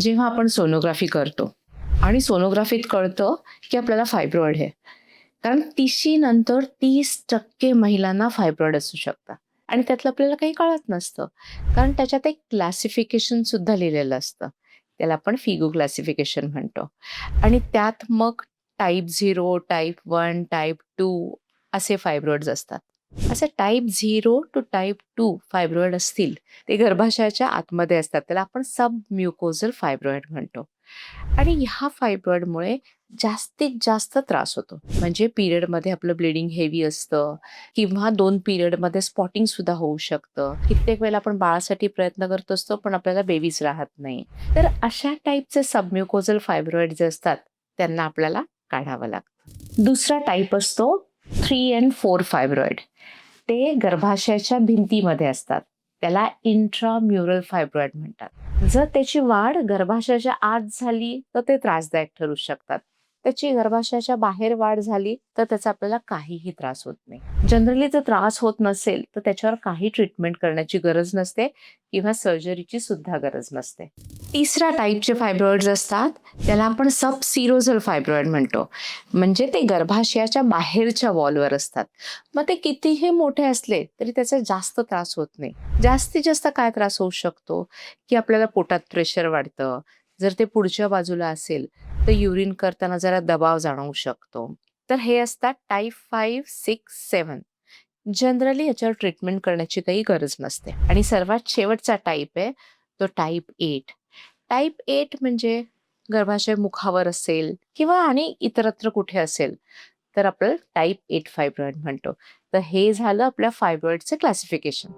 जेव्हा आपण सोनोग्राफी करतो. आणि सोनोग्राफीत कळतं की आपल्याला फायब्रॉइड आहे. कारण तिशी नंतर तीस टक्के महिलांना फायब्रॉइड असू शकतात. आणि त्यातलं आपल्याला काही कळत नसतं. कारण त्याच्यात एक क्लासिफिकेशन सुद्धा लिहिलेलं असतं. त्याला आपण फिगो क्लासिफिकेशन म्हणतो. आणि त्यात मग type zero type one type two असे फायब्रॉइड्स असतात. असं type zero two type two fibroid असतील ते गर्भाशयाच्या आतमध्ये असतात. त्याला आपण सब म्युकोझल फायब्रॉइड म्हणतो. आणि ह्या फायब्रॉइडमुळे जास्तीत जास्त त्रास होतो. म्हणजे पिरियडमध्ये आपलं ब्लिडिंग हेवी असतं किंवा दोन पिरियडमध्ये स्पॉटिंग सुद्धा होऊ शकतं. कित्येक वेळेला आपण बाळासाठी प्रयत्न करत असतो पण आपल्याला बेबीज राहत नाही. तर अशा टाईपचे सबम्युकोझल फायब्रॉइड जे असतात त्यांना आपल्याला काढावं लागतं. दुसरा टाईप असतो थ्री अँड फोर फायब्रॉइड ते गर्भाशयाच्या भिंतीमध्ये असतात. त्याला इंट्राम्युरल फायब्रॉइड म्हणतात. जर त्याची वाढ गर्भाशयाच्या आत झाली तर ते त्रासदायक ठरू शकतात. त्याची गर्भाशयाच्या बाहेर वाढ झाली तर त्याचा आपल्याला काहीही त्रास होत नाही. जनरली जर त्रास होत नसेल तर त्याच्यावर काही ट्रीटमेंट करण्याची गरज नसते किंवा सर्जरीची सुद्धा गरज नसते. तिसऱ्या टाईपचे फायब्रॉइड्स असतात त्याला आपण सब सिरोझल फायब्रॉइड म्हणतो. म्हणजे ते गर्भाशयाच्या बाहेरच्या वॉलवर असतात. मग ते कितीही मोठे असले तरी त्याचा जास्त त्रास होत नाही. जास्तीत जास्त काय त्रास होऊ शकतो? की आपल्याला पोटात प्रेशर वाढतं. जर ते पुढच्या बाजूला असेल तर युरिन करताना जरा दबाव जाणवू शकतो. तर हे असतात type five six seven generally याच्यावर ट्रीटमेंट करण्याची काही गरज नसते. आणि सर्वात शेवटचा टाईप आहे तो टाईप एट टाईप एट म्हणजे गर्भाशय मुखावर असेल किंवा आणि इतरत्र कुठे असेल तर आपलं टाईप एट फायब्रॉइड म्हणतो. तर हे झालं आपल्या फायब्रॉइडचं क्लासिफिकेशन